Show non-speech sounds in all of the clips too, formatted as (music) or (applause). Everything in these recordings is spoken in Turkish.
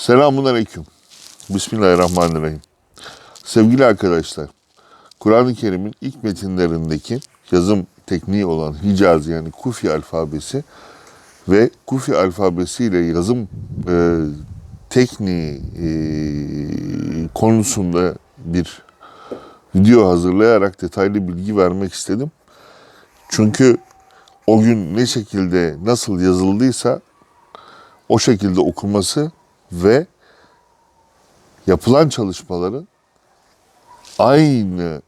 Selamun Aleyküm. Bismillahirrahmanirrahim. Sevgili arkadaşlar, Kur'an-ı Kerim'in ilk metinlerindeki yazım tekniği olan Hicaz yani Kufi alfabesi ve Kufi alfabesiyle yazım e, tekniği e, konusunda bir video hazırlayarak detaylı bilgi vermek istedim. Çünkü o gün ne şekilde nasıl yazıldıysa o şekilde okuması ve yapılan çalışmaların aynı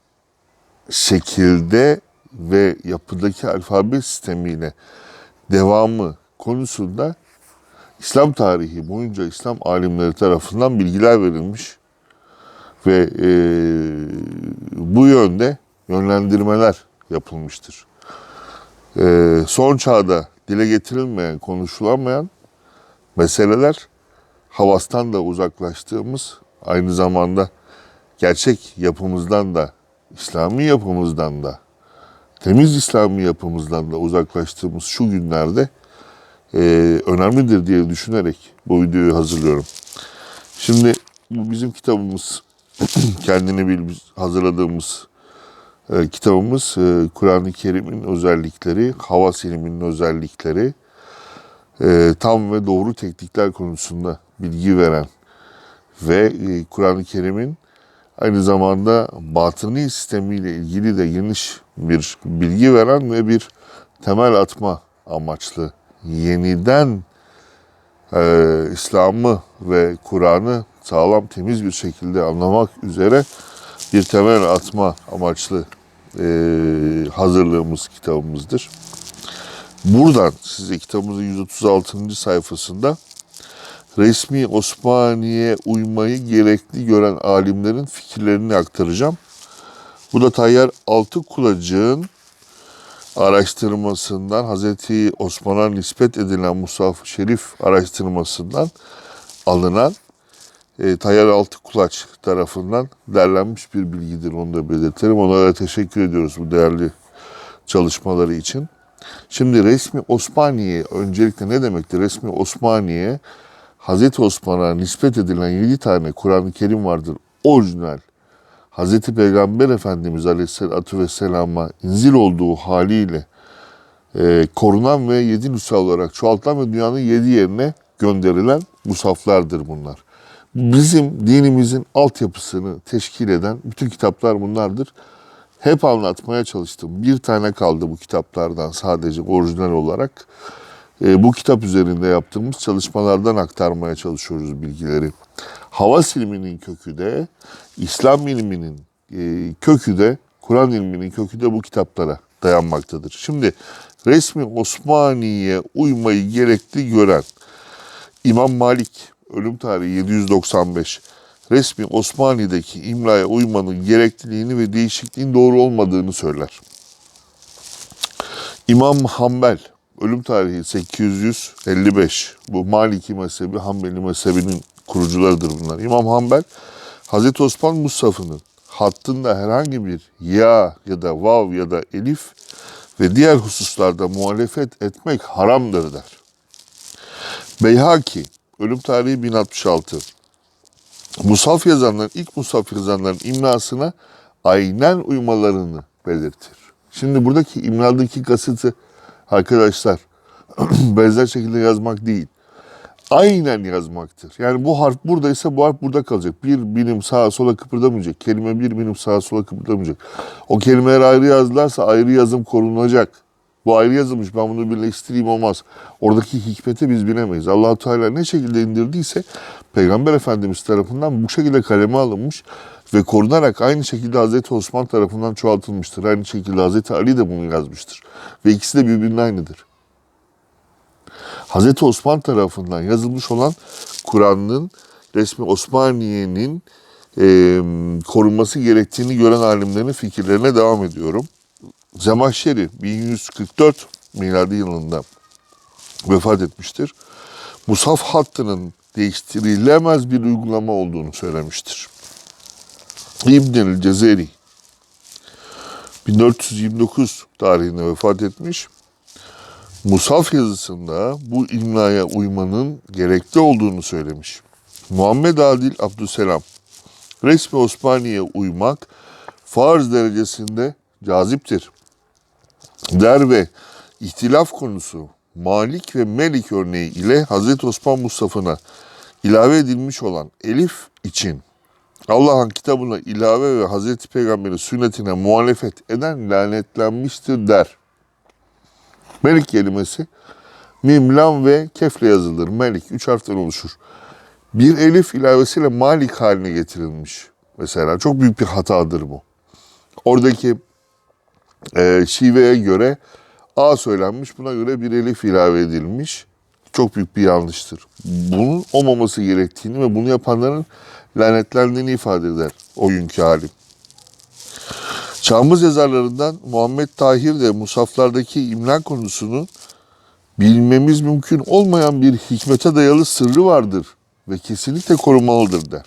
şekilde ve yapıdaki alfabe sistemiyle devamı konusunda İslam tarihi boyunca İslam alimleri tarafından bilgiler verilmiş ve e, bu yönde yönlendirmeler yapılmıştır. E, son çağda dile getirilmeyen, konuşulamayan meseleler havastan da uzaklaştığımız, aynı zamanda gerçek yapımızdan da, İslami yapımızdan da, temiz İslami yapımızdan da uzaklaştığımız şu günlerde e, önemlidir diye düşünerek bu videoyu hazırlıyorum. Şimdi bu bizim kitabımız, (clears throat) kendini bil hazırladığımız e, kitabımız e, Kur'an-ı Kerim'in özellikleri, havas ilminin özellikleri, e, tam ve doğru teknikler konusunda bilgi veren ve e, Kur'an-ı Kerim'in aynı zamanda batıni sistemiyle ilgili de geniş bir bilgi veren ve bir temel atma amaçlı yeniden e, İslam'ı ve Kur'an'ı sağlam temiz bir şekilde anlamak üzere bir temel atma amaçlı e, hazırlığımız kitabımızdır. Buradan size kitabımızın 136. sayfasında resmi Osmaniye uymayı gerekli gören alimlerin fikirlerini aktaracağım. Bu da Tayyar Altıkulacık'ın araştırmasından, Hazreti Osman'a nispet edilen Musaf-ı Şerif araştırmasından alınan e, Tayyar Altıkulaç tarafından derlenmiş bir bilgidir. Onu da belirtelim. Onlara teşekkür ediyoruz bu değerli çalışmaları için. Şimdi resmi Osmaniye öncelikle ne demektir? Resmi Osmaniye Hazreti Osman'a nispet edilen 7 tane Kur'an-ı Kerim vardır. Orijinal. Hazreti Peygamber Efendimiz Aleyhisselatü Vesselam'a inzil olduğu haliyle e, korunan ve 7 nüsha olarak çoğaltılan ve dünyanın 7 yerine gönderilen musaflardır bunlar. Bizim dinimizin altyapısını teşkil eden bütün kitaplar bunlardır hep anlatmaya çalıştım. Bir tane kaldı bu kitaplardan sadece orijinal olarak. E, bu kitap üzerinde yaptığımız çalışmalardan aktarmaya çalışıyoruz bilgileri. Hava ilminin kökü de, İslam ilminin e, kökü de, Kur'an ilminin kökü de bu kitaplara dayanmaktadır. Şimdi resmi Osmaniye uymayı gerekli gören İmam Malik, ölüm tarihi 795, resmi Osmani'deki imlaya uymanın gerekliliğini ve değişikliğin doğru olmadığını söyler. İmam Hanbel, ölüm tarihi 855. Bu Maliki mezhebi, Hanbeli mezhebinin kurucularıdır bunlar. İmam Hanbel, Hazreti Osman Musaf'ının hattında herhangi bir ya ya da vav ya da elif ve diğer hususlarda muhalefet etmek haramdır der. Beyhaki, ölüm tarihi 1066. Musaf yazanların, ilk Musaf yazanların imlasına aynen uymalarını belirtir. Şimdi buradaki imladaki kasıtı arkadaşlar (clears throat) benzer şekilde yazmak değil. Aynen yazmaktır. Yani bu harf buradaysa bu harf burada kalacak. Bir binim sağa sola kıpırdamayacak. Kelime bir binim sağa sola kıpırdamayacak. O kelimeler ayrı yazdılarsa ayrı yazım korunacak. Bu ayrı yazılmış ben bunu birleştireyim olmaz. Oradaki hikmeti biz bilemeyiz. allah Teala ne şekilde indirdiyse Peygamber Efendimiz tarafından bu şekilde kaleme alınmış ve korunarak aynı şekilde Hazreti Osman tarafından çoğaltılmıştır. Aynı şekilde Hazreti Ali de bunu yazmıştır. Ve ikisi de birbirine aynıdır. Hazreti Osman tarafından yazılmış olan Kur'an'ın resmi Osmaniye'nin e, korunması gerektiğini gören alimlerin fikirlerine devam ediyorum. Zemahşeri 1144 miladi yılında vefat etmiştir. Musaf hattının değiştirilemez bir uygulama olduğunu söylemiştir. İbn-i Cezeri 1429 tarihinde vefat etmiş. Musaf yazısında bu imlaya uymanın gerekli olduğunu söylemiş. Muhammed Adil Abdüselam resmi Osmaniye'ye uymak farz derecesinde caziptir. Der ve ihtilaf konusu Malik ve Melik örneği ile Hazreti Osman Mustafa'na ilave edilmiş olan elif için Allah'ın kitabına ilave ve Hazreti Peygamber'in sünnetine muhalefet eden lanetlenmiştir der. Melik kelimesi mim, lam ve kefle yazılır. Melik üç harften oluşur. Bir elif ilavesiyle malik haline getirilmiş. Mesela çok büyük bir hatadır bu. Oradaki e, şiveye göre A söylenmiş, buna göre bir elif ilave edilmiş. Çok büyük bir yanlıştır. Bunun olmaması gerektiğini ve bunu yapanların lanetlendiğini ifade eder o günkü halim. Çağımız yazarlarından Muhammed Tahir de Musaflardaki imla konusunu bilmemiz mümkün olmayan bir hikmete dayalı sırrı vardır ve kesinlikle korumalıdır der.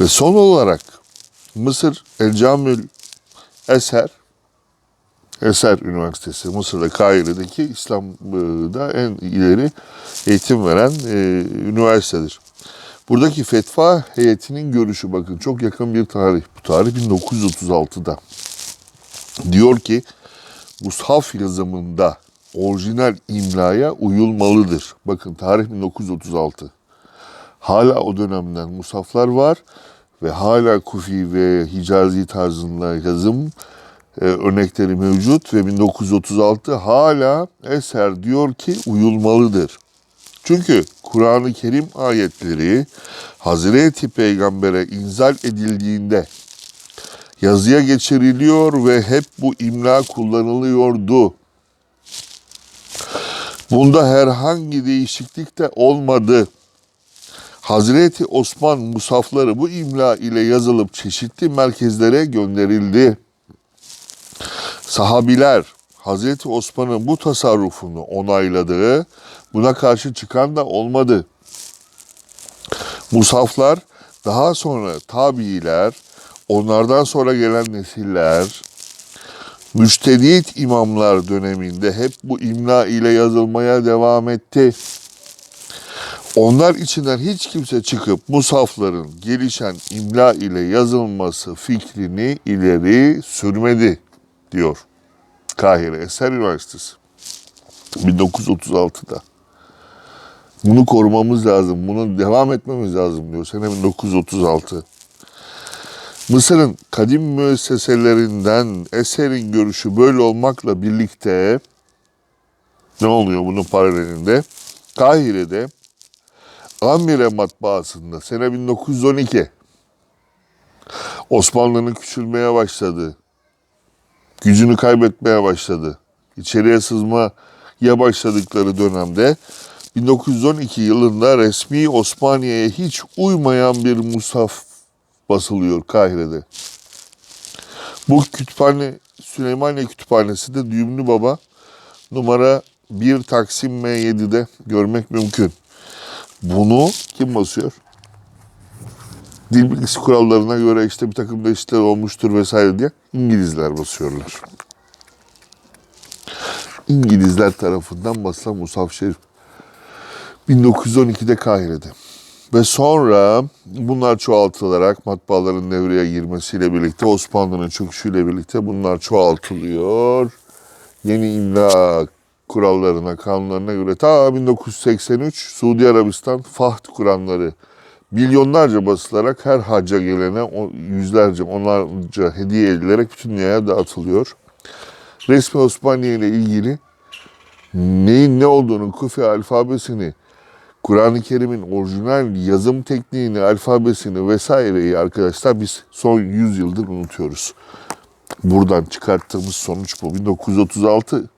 Ve son olarak Mısır El Camül Eser Eser Üniversitesi Mısır'da Kahire'deki İslam'da en ileri eğitim veren e, üniversitedir. Buradaki fetva heyetinin görüşü bakın çok yakın bir tarih. Bu tarih 1936'da. Diyor ki mushaf yazımında orijinal imlaya uyulmalıdır. Bakın tarih 1936. Hala o dönemden musaflar var ve hala Kufi ve Hicazi tarzında yazım e, örnekleri mevcut ve 1936 hala eser diyor ki uyulmalıdır. Çünkü Kur'an-ı Kerim ayetleri Hazreti Peygamber'e inzal edildiğinde yazıya geçiriliyor ve hep bu imla kullanılıyordu. Bunda herhangi değişiklik de olmadı. Hazreti Osman musafları bu imla ile yazılıp çeşitli merkezlere gönderildi. Sahabiler Hazreti Osman'ın bu tasarrufunu onayladı. Buna karşı çıkan da olmadı. Musaflar daha sonra tabiiler, onlardan sonra gelen nesiller, müçtedit imamlar döneminde hep bu imla ile yazılmaya devam etti. Onlar içinden hiç kimse çıkıp musafların gelişen imla ile yazılması fikrini ileri sürmedi diyor. Kahire Eser Üniversitesi 1936'da. Bunu korumamız lazım, bunu devam etmemiz lazım diyor. Sene 1936. Mısır'ın kadim müesseselerinden eserin görüşü böyle olmakla birlikte ne oluyor bunun paralelinde? Kahire'de Amire matbaasında sene 1912 Osmanlı'nın küçülmeye başladı. Gücünü kaybetmeye başladı. İçeriye sızmaya başladıkları dönemde 1912 yılında resmi Osmaniye'ye hiç uymayan bir musaf basılıyor Kahire'de. Bu kütüphane Süleymaniye Kütüphanesi de Düğümlü Baba numara 1 Taksim M7'de görmek mümkün. Bunu kim basıyor? Dil bilgisi kurallarına göre işte bir takım değişiklikler olmuştur vesaire diye İngilizler basıyorlar. İngilizler tarafından basılan Musaf Şerif 1912'de Kahire'de. Ve sonra bunlar çoğaltılarak matbaaların devreye girmesiyle birlikte Osmanlı'nın çöküşüyle birlikte bunlar çoğaltılıyor. Yeni imla kurallarına, kanunlarına göre ta 1983 Suudi Arabistan Fahd Kur'anları milyonlarca basılarak her hacca gelene yüzlerce, onlarca hediye edilerek bütün dünyaya dağıtılıyor. Resmi Osmaniye ile ilgili neyin ne olduğunu, Kufi alfabesini, Kur'an-ı Kerim'in orijinal yazım tekniğini, alfabesini vesaireyi arkadaşlar biz son 100 yıldır unutuyoruz. Buradan çıkarttığımız sonuç bu. 1936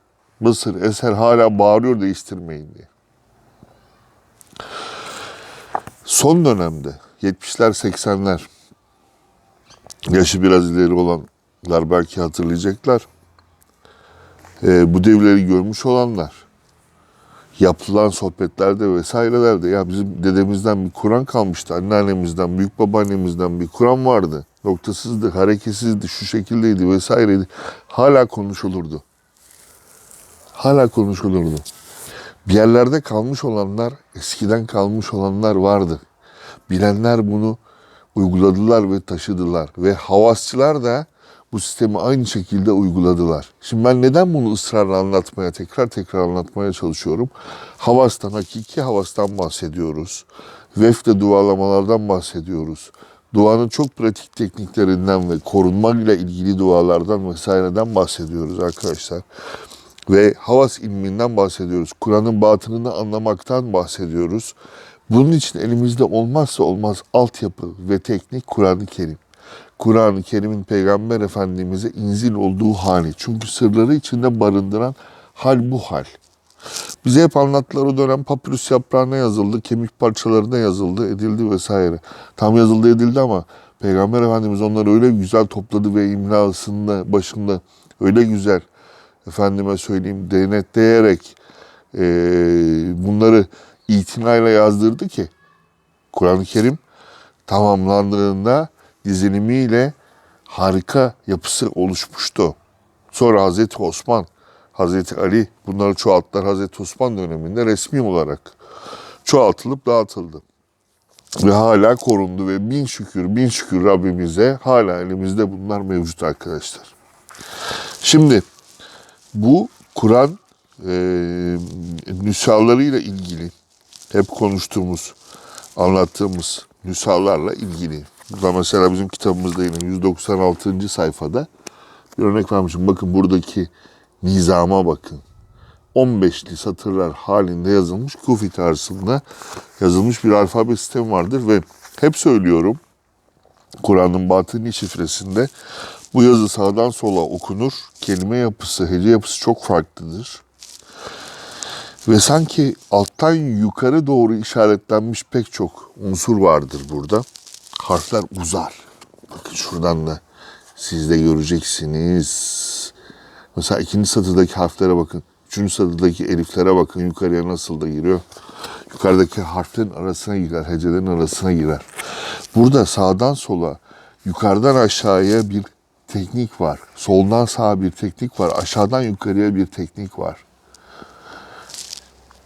Mısır eser hala bağırıyor değiştirmeyin diye. Son dönemde 70'ler 80'ler yaşı biraz ileri olanlar belki hatırlayacaklar. Ee, bu devleri görmüş olanlar yapılan sohbetlerde vesairelerde ya bizim dedemizden bir Kur'an kalmıştı. Anneannemizden, büyük babaannemizden bir Kur'an vardı. Noktasızdı, hareketsizdi, şu şekildeydi vesaireydi. Hala konuşulurdu. Hala konuşulurdu. Bir yerlerde kalmış olanlar, eskiden kalmış olanlar vardı. Bilenler bunu uyguladılar ve taşıdılar. Ve havasçılar da bu sistemi aynı şekilde uyguladılar. Şimdi ben neden bunu ısrarla anlatmaya, tekrar tekrar anlatmaya çalışıyorum? Havastan, hakiki havastan bahsediyoruz. Vefle dualamalardan bahsediyoruz. Duanın çok pratik tekniklerinden ve korunmayla ilgili dualardan vesaireden bahsediyoruz arkadaşlar. Ve havas ilminden bahsediyoruz. Kur'an'ın batınını anlamaktan bahsediyoruz. Bunun için elimizde olmazsa olmaz altyapı ve teknik Kur'an-ı Kerim. Kur'an-ı Kerim'in Peygamber Efendimiz'e inzil olduğu hali. Çünkü sırları içinde barındıran hal bu hal. Bize hep anlattılar o dönem papyrus yaprağına yazıldı, kemik parçalarına yazıldı, edildi vesaire. Tam yazıldı edildi ama Peygamber Efendimiz onları öyle güzel topladı ve imlasında başında öyle güzel efendime söyleyeyim denetleyerek eee, bunları itinayla yazdırdı ki Kur'an-ı Kerim tamamlandığında dizilimiyle harika yapısı oluşmuştu. Sonra Hazreti Osman, Hazreti Ali bunları çoğalttılar Hazreti Osman döneminde resmi olarak çoğaltılıp dağıtıldı. Ve hala korundu ve bin şükür bin şükür Rabbimize hala elimizde bunlar mevcut arkadaşlar. Şimdi bu Kur'an e, nüshalarıyla ilgili hep konuştuğumuz, anlattığımız nüshalarla ilgili. Burada mesela bizim kitabımızda yine 196. sayfada bir örnek vermişim. Bakın buradaki nizama bakın. 15'li satırlar halinde yazılmış Kufi tarzında yazılmış bir alfabe sistemi vardır ve hep söylüyorum Kur'an'ın batıni şifresinde bu yazı sağdan sola okunur. Kelime yapısı, hece yapısı çok farklıdır. Ve sanki alttan yukarı doğru işaretlenmiş pek çok unsur vardır burada. Harfler uzar. Bakın şuradan da siz de göreceksiniz. Mesela ikinci satırdaki harflere bakın. Üçüncü satırdaki eliflere bakın. Yukarıya nasıl da giriyor. Yukarıdaki harflerin arasına girer. Hecelerin arasına girer. Burada sağdan sola, yukarıdan aşağıya bir teknik var. Soldan sağa bir teknik var. Aşağıdan yukarıya bir teknik var.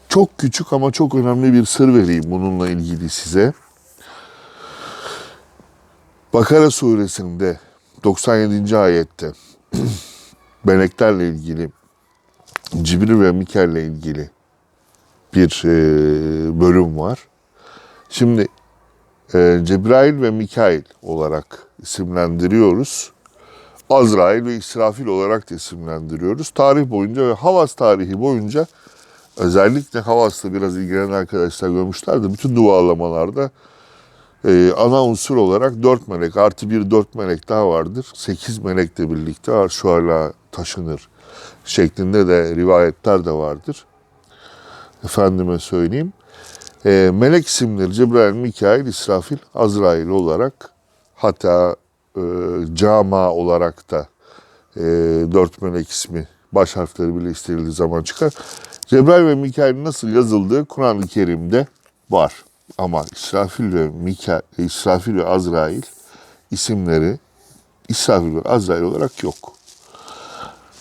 Çok küçük ama çok önemli bir sır vereyim bununla ilgili size. Bakara suresinde 97. ayette (clears throat) meleklerle ilgili Cibril ve Mikail'le ilgili bir e, bölüm var. Şimdi e, Cebrail ve Mikail olarak isimlendiriyoruz. Azrail ve İsrafil olarak da isimlendiriyoruz. Tarih boyunca ve Havas tarihi boyunca özellikle Havas'ta biraz ilgilenen arkadaşlar görmüşlerdi. Bütün dualamalarda e, ana unsur olarak dört melek artı bir dört melek daha vardır. Sekiz melekle birlikte arşu hala taşınır şeklinde de rivayetler de vardır. Efendime söyleyeyim. E, melek isimleri Cebrail, Mikail, İsrafil, Azrail olarak hatta e, cama olarak da e, dört melek ismi baş harfleri birleştirildiği zaman çıkar. Cebrail ve Mikail nasıl yazıldığı Kur'an-ı Kerim'de var. Ama İsrafil ve Mikail, İsrafil ve Azrail isimleri İsrafil ve Azrail olarak yok.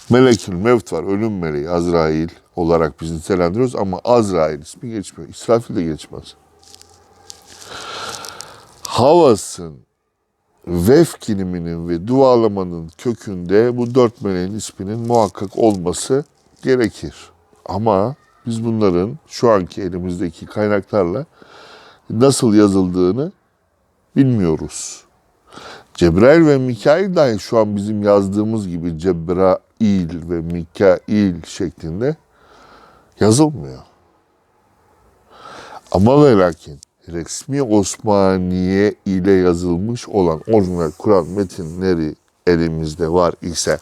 Melekül Mevt var, ölüm meleği Azrail olarak biz nitelendiriyoruz ama Azrail ismi geçmiyor. İsrafil de geçmez. Havasın, vef kiliminin ve dualamanın kökünde bu dört meleğin isminin muhakkak olması gerekir. Ama biz bunların şu anki elimizdeki kaynaklarla nasıl yazıldığını bilmiyoruz. Cebrail ve Mikail dahi şu an bizim yazdığımız gibi Cebrail ve Mikail şeklinde yazılmıyor. Ama ve lakin resmi Osmaniye ile yazılmış olan orijinal Kur'an metinleri elimizde var ise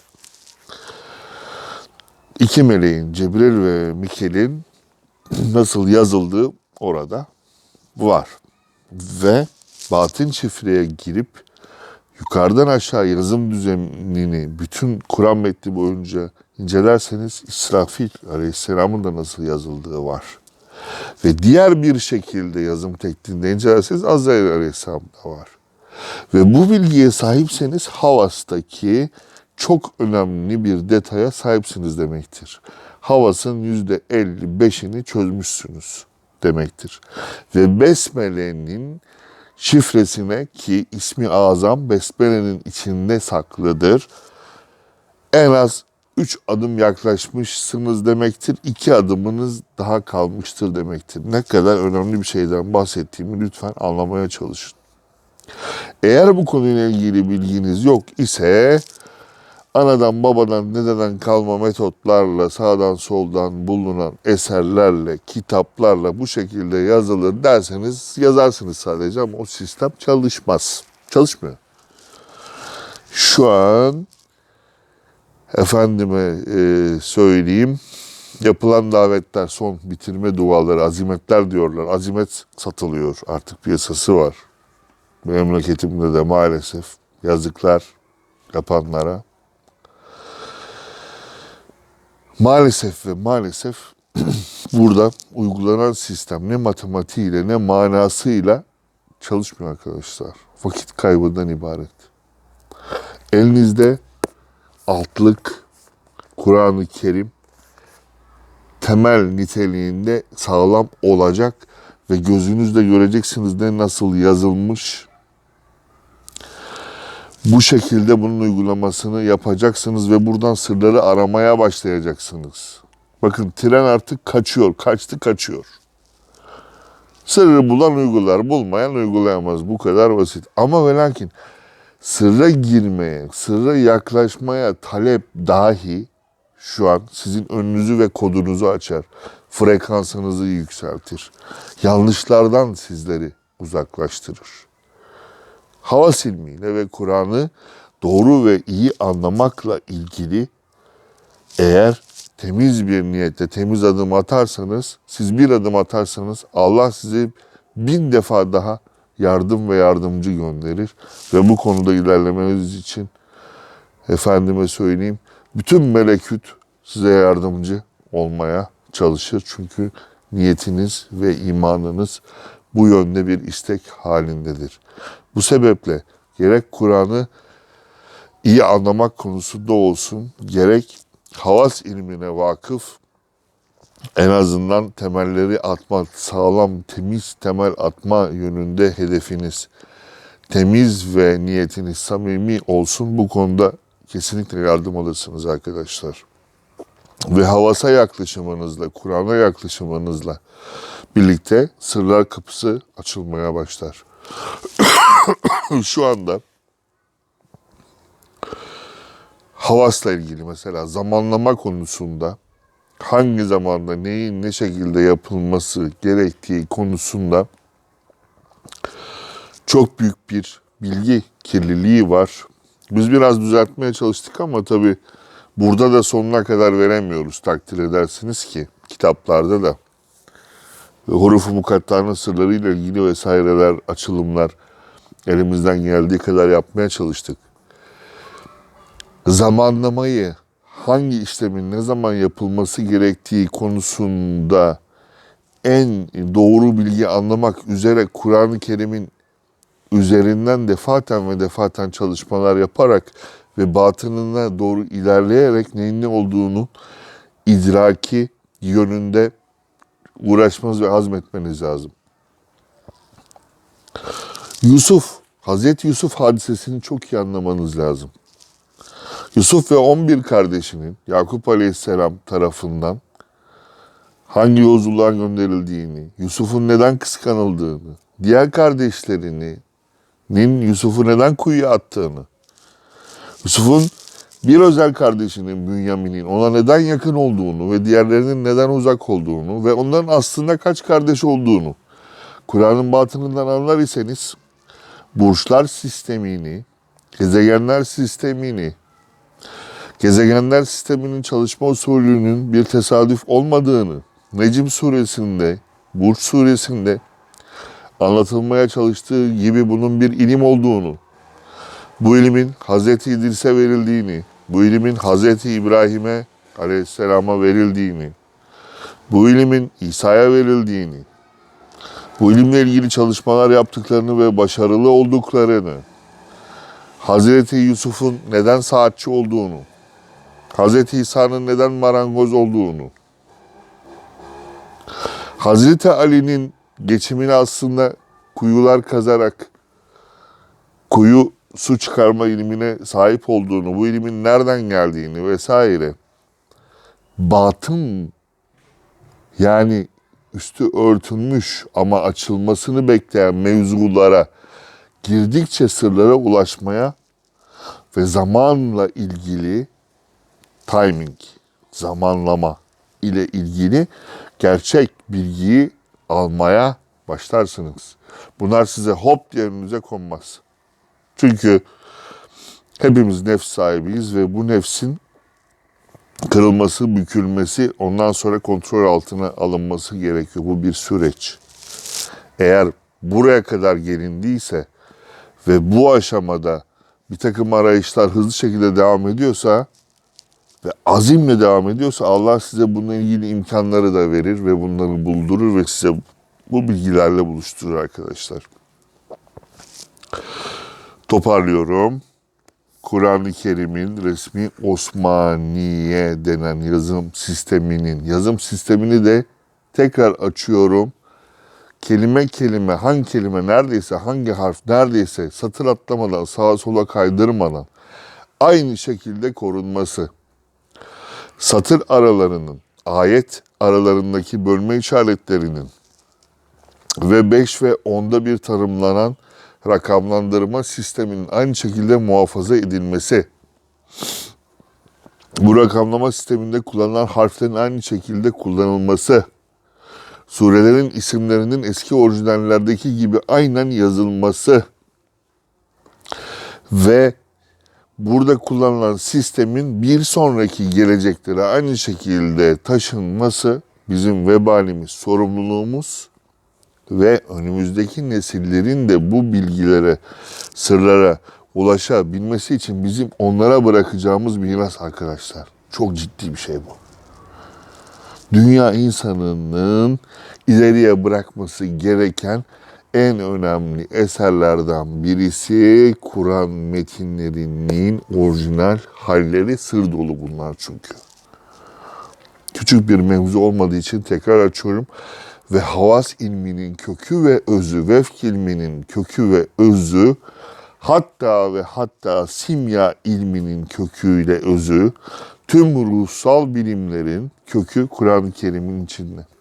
iki meleğin Cebrail ve Mikail'in nasıl yazıldığı orada var. Ve batın şifreye girip yukarıdan aşağı yazım düzenini bütün Kur'an metni boyunca incelerseniz İsrafil Aleyhisselam'ın da nasıl yazıldığı var. Ve diğer bir şekilde yazım tekniğinde incelerseniz Azrail Aleyhisselam da var. Ve bu bilgiye sahipseniz Havas'taki çok önemli bir detaya sahipsiniz demektir. Havas'ın yüzde 55'ini çözmüşsünüz demektir. Ve Besmele'nin şifresine ki ismi azam Besmele'nin içinde saklıdır. En az 3 adım yaklaşmışsınız demektir. 2 adımınız daha kalmıştır demektir. Ne kadar önemli bir şeyden bahsettiğimi lütfen anlamaya çalışın. Eğer bu konuyla ilgili bilginiz yok ise anadan babadan dededen kalma metotlarla sağdan soldan bulunan eserlerle, kitaplarla bu şekilde yazılır derseniz yazarsınız sadece ama o sistem çalışmaz. Çalışmıyor. Şu an efendime e, söyleyeyim yapılan davetler son bitirme duaları azimetler diyorlar. Azimet satılıyor artık piyasası var. Memleketimde de maalesef yazıklar yapanlara. Maalesef ve maalesef (clears throat) burada uygulanan sistem ne matematiğiyle ne manasıyla çalışmıyor arkadaşlar. Vakit kaybından ibaret. Elinizde altlık, Kur'an-ı Kerim temel niteliğinde sağlam olacak ve gözünüzle göreceksiniz ne nasıl yazılmış. Bu şekilde bunun uygulamasını yapacaksınız ve buradan sırları aramaya başlayacaksınız. Bakın tren artık kaçıyor, kaçtı kaçıyor. Sırrı bulan uygular, bulmayan uygulayamaz. Bu kadar basit. Ama ve lakin sırra girmeye, sırra yaklaşmaya talep dahi şu an sizin önünüzü ve kodunuzu açar. Frekansınızı yükseltir. Yanlışlardan sizleri uzaklaştırır. Havas ilmiyle ve Kur'an'ı doğru ve iyi anlamakla ilgili eğer temiz bir niyetle temiz adım atarsanız, siz bir adım atarsanız Allah size bin defa daha yardım ve yardımcı gönderir. Ve bu konuda ilerlemeniz için efendime söyleyeyim bütün meleküt size yardımcı olmaya çalışır. Çünkü niyetiniz ve imanınız bu yönde bir istek halindedir. Bu sebeple gerek Kur'an'ı iyi anlamak konusunda olsun, gerek havas ilmine vakıf en azından temelleri atma, sağlam, temiz temel atma yönünde hedefiniz temiz ve niyetiniz samimi olsun. Bu konuda kesinlikle yardım alırsınız arkadaşlar. Ve havasa yaklaşımınızla, Kur'an'a yaklaşımınızla birlikte sırlar kapısı açılmaya başlar. (coughs) Şu anda havasla ilgili mesela zamanlama konusunda hangi zamanda neyin ne şekilde yapılması gerektiği konusunda çok büyük bir bilgi kirliliği var. Biz biraz düzeltmeye çalıştık ama tabii burada da sonuna kadar veremiyoruz takdir edersiniz ki kitaplarda da hurufu mukattanın sırlarıyla ilgili vesaireler, açılımlar elimizden geldiği kadar yapmaya çalıştık. Zamanlamayı, hangi işlemin ne zaman yapılması gerektiği konusunda en doğru bilgi anlamak üzere Kur'an-ı Kerim'in üzerinden defaten ve defaten çalışmalar yaparak ve batınına doğru ilerleyerek neyin ne olduğunu idraki yönünde uğraşmanız ve azmetmeniz lazım. Yusuf, Hazreti Yusuf hadisesini çok iyi anlamanız lazım. Yusuf ve 11 kardeşinin Yakup Aleyhisselam tarafından hangi yolculuğa gönderildiğini, Yusuf'un neden kıskanıldığını, diğer kardeşlerinin Yusuf'u neden kuyuya attığını, Yusuf'un bir özel kardeşinin Bünyamin'in ona neden yakın olduğunu ve diğerlerinin neden uzak olduğunu ve onların aslında kaç kardeş olduğunu Kur'an'ın batınından anlar iseniz burçlar sistemini, gezegenler sistemini, gezegenler sisteminin çalışma usulünün bir tesadüf olmadığını Necim suresinde, Burç suresinde anlatılmaya çalıştığı gibi bunun bir ilim olduğunu, bu ilimin Hz. İdris'e verildiğini, bu ilimin Hz. İbrahim'e aleyhisselama verildiğini, bu ilimin İsa'ya verildiğini, bu ilimle ilgili çalışmalar yaptıklarını ve başarılı olduklarını, Hz. Yusuf'un neden saatçi olduğunu, Hz. İsa'nın neden marangoz olduğunu, Hz. Ali'nin geçimini aslında kuyular kazarak kuyu su çıkarma ilmine sahip olduğunu, bu ilmin nereden geldiğini vesaire batın yani üstü örtülmüş ama açılmasını bekleyen mevzulara girdikçe sırlara ulaşmaya ve zamanla ilgili timing, zamanlama ile ilgili gerçek bilgiyi almaya başlarsınız. Bunlar size hop diye önünüze konmaz. Çünkü hepimiz nefs sahibiyiz ve bu nefsin kırılması, bükülmesi, ondan sonra kontrol altına alınması gerekiyor. Bu bir süreç. Eğer buraya kadar gelindiyse ve bu aşamada bir takım arayışlar hızlı şekilde devam ediyorsa ve azimle devam ediyorsa Allah size bununla ilgili imkanları da verir ve bunları buldurur ve size bu bilgilerle buluşturur arkadaşlar. Toparlıyorum. Kur'an-ı Kerim'in resmi Osmaniye denen yazım sisteminin yazım sistemini de tekrar açıyorum. Kelime kelime hangi kelime neredeyse hangi harf neredeyse satır atlamadan sağa sola kaydırmadan aynı şekilde korunması. Satır aralarının ayet aralarındaki bölme işaretlerinin ve 5 ve 10'da bir tanımlanan rakamlandırma sisteminin aynı şekilde muhafaza edilmesi. Bu rakamlama sisteminde kullanılan harflerin aynı şekilde kullanılması. Surelerin isimlerinin eski orijinallerdeki gibi aynen yazılması. Ve burada kullanılan sistemin bir sonraki geleceklere aynı şekilde taşınması bizim vebalimiz, sorumluluğumuz ve önümüzdeki nesillerin de bu bilgilere, sırlara ulaşabilmesi için bizim onlara bırakacağımız miras arkadaşlar. Çok ciddi bir şey bu. Dünya insanının ileriye bırakması gereken en önemli eserlerden birisi Kur'an metinlerinin orijinal halleri sır dolu bunlar çünkü. Küçük bir mevzu olmadığı için tekrar açıyorum ve havas ilminin kökü ve özü, vefk ilminin kökü ve özü, hatta ve hatta simya ilminin köküyle özü, tüm ruhsal bilimlerin kökü Kur'an-ı Kerim'in içinde.